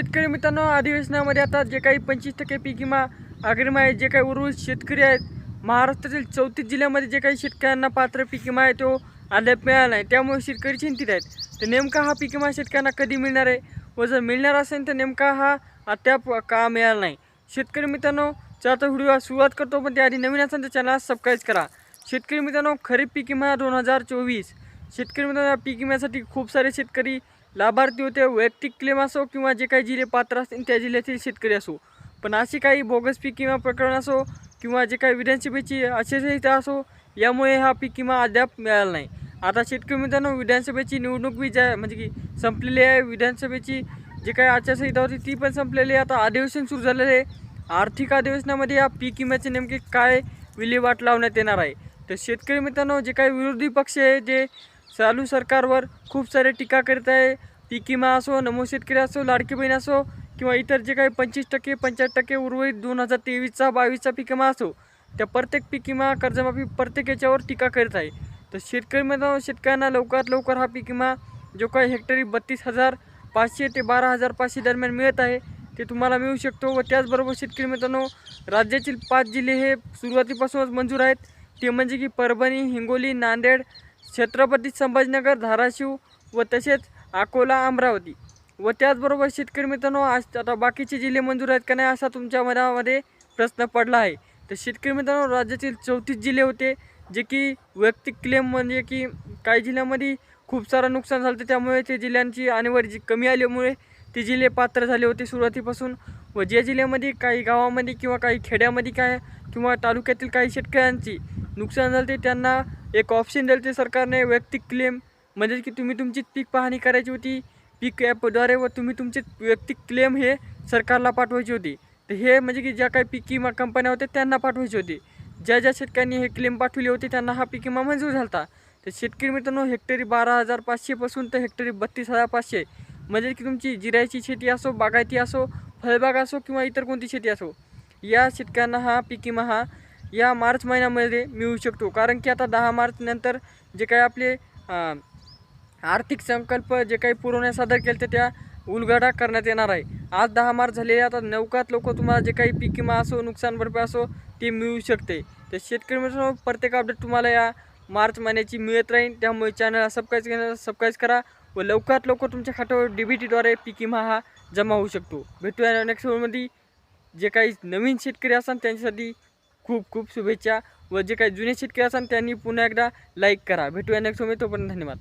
शेतकरी मित्रांनो अधिवेशनामध्ये आता जे काही पंचवीस टक्के पीक विमा अग्रिम आहे जे काही उर्वरित शेतकरी आहेत महाराष्ट्रातील चौतीस जिल्ह्यामध्ये जे काही शेतकऱ्यांना पात्र पीक विमा आहे तो अद्याप मिळाला नाही. त्यामुळे शेतकरी चिंतित आहेत. तर नेमका हा पीक विमा शेतकऱ्यांना कधी मिळणार आहे व जर मिळणार असेल तर नेमका हा अद्याप का मिळाला नाही? शेतकरी मित्रांनो चला तर व्हिडिओ सुरुवात करतो पण त्याआधी नवीन असेल तर चॅनल सबस्क्राईब करा. शेतकरी मित्रांनो खरीप पीक विमा दोन हजार चोवीस. शेतकरी मित्रांनो या पीक विम्यासाठी खूप सारे शेतकरी लाभार्थी होते वैयक्तिक क्लेम असो किंवा जे काही जिल्हे पात्र असतील त्या जिल्ह्यातील शेतकरी असो. पण अशी काही बोगस पीक किंवा प्रकरण असो किंवा जे काही विधानसभेची आचारसंहिता असो यामुळे हा पीक विमा अद्याप मिळाला नाही. आता शेतकरी मित्रांनो विधानसभेची निवडणूक बी ज्या म्हणजे की संपलेली आहे. विधानसभेची जे काही आचारसंहिता होती ती पण संपलेली आहे. आता अधिवेशन सुरू झालेलं आहे. आर्थिक अधिवेशनामध्ये या पीक विम्याचे नेमके काय विल्हेवाट लावण्यात येणार आहे? तर शेतकरी मित्रांनो जे काही विरोधी पक्ष आहे जे चालू सरकारवर खूप सारे टीका करत आहे. पीक विमा असो नमो शेतकरी असो लाडकी बहीण असो किंवा इतर जे काही पंचवीस टक्के पंच्याहत्तर टक्के उर्वरित दोन हजार तेवीसचा बावीसचा पीक विमा असो त्या प्रत्येक पीक विमा कर्जमाफी प्रत्येक याच्यावर टीका करत आहे. तर शेतकरी मित्रांनो शेतकऱ्यांना लवकरात लवकर हा पीक विमा जो काही हेक्टरी बत्तीस हजार पाचशे ते बारा हजार पाचशे दरम्यान मिळत आहे ते तुम्हाला मिळू शकतो व त्याचबरोबर शेतकरी मित्रांनो राज्यातील पाच जिल्हे हे सुरुवातीपासूनच मंजूर आहेत. ते म्हणजे की परभणी हिंगोली नांदेड छत्रपती संभाजीनगर धाराशिव व तसेच अकोला अमरावती. व त्याचबरोबर शेतकरी मित्रांनो आज आता बाकीचे जिल्हे मंजूर आहेत का नाही असा तुमच्या मनामध्ये प्रश्न पडला आहे. तर शेतकरी मित्रांनो राज्यातील चौतीस जिल्हे होते जे की वैयक्तिक क्लेम म्हणजे की काही जिल्ह्यामध्ये खूप सारं नुकसान झालं होतं. त्यामुळे ते जिल्ह्यांची आणेवारी जी कमी आल्यामुळे ते जिल्हे पात्र झाले होते सुरुवातीपासून. व ज्या जिल्ह्यामध्ये काही गावामध्ये किंवा काही खेड्यामध्ये काय किंवा तालुक्यातील काही शेतकऱ्यांची नुकसान झालं ते त्यांना एक ऑप्शन दिलं ते सरकारने वैयक्तिक क्लेम म्हणजेच की तुम्ही तुमची पीक पाहणी करायची होती पीक ॲपद्वारे व तुम्ही तुमचे वैयक्तिक क्लेम हे सरकारला पाठवायची होती. तर हे म्हणजे की ज्या काही पीक विमा कंपन्या होत्या त्यांना पाठवायची होती. ज्या ज्या शेतकऱ्यांनी हे क्लेम पाठवले होते त्यांना हा पीक विमा मंजूर झाला होता तर शेतकरी मित्रांनो हेक्टरी बारा हजार पाचशेपासून तर हेक्टरी बत्तीस हजार पाचशे. म्हणजे की तुमची जिरायची शेती असो बागायती असो फळबाग असो किंवा इतर कोणती शेती असो या शेतकऱ्यांना हा पीक विमा हा या मार्च महिन्यामध्ये मिळू शकतो. कारण की आता दहा मार्च नंतर जे काही आपले आर्थिक संकल्प जे काही पुरवण्या सादर केले त्या उलगडा करण्यात येणार आहे. आज दहा मार्च झालेले आता नौकात लोक तुम्हाला जे काही पीक विमा असो नुकसान भरपाई असो ते मिळू शकते. तर शेतकरी मित्रांनो प्रत्येक अपडेट तुम्हाला या मार्च महिन्याची मिळत राहील. त्यामुळे चॅनलला सबस्क्राईब केलं सबस्क्राईब करा व लवकरात लवकर तुमच्या खात्यावर डी बी टीद्वारे पीक विमा हा जमा होऊ शकतो. भेटूया नेक्स्ट व्हिडिओमध्ये जे काही नवीन शेतकरी असाल त्यांच्यासाठी खूप खूप शुभेच्छा व जे काही जुने शेतकरी असाल त्यांनी पुन्हा एकदा लाईक करा. भेटूया नेक्स्ट व्हिडिओ तोपर्यंत धन्यवाद.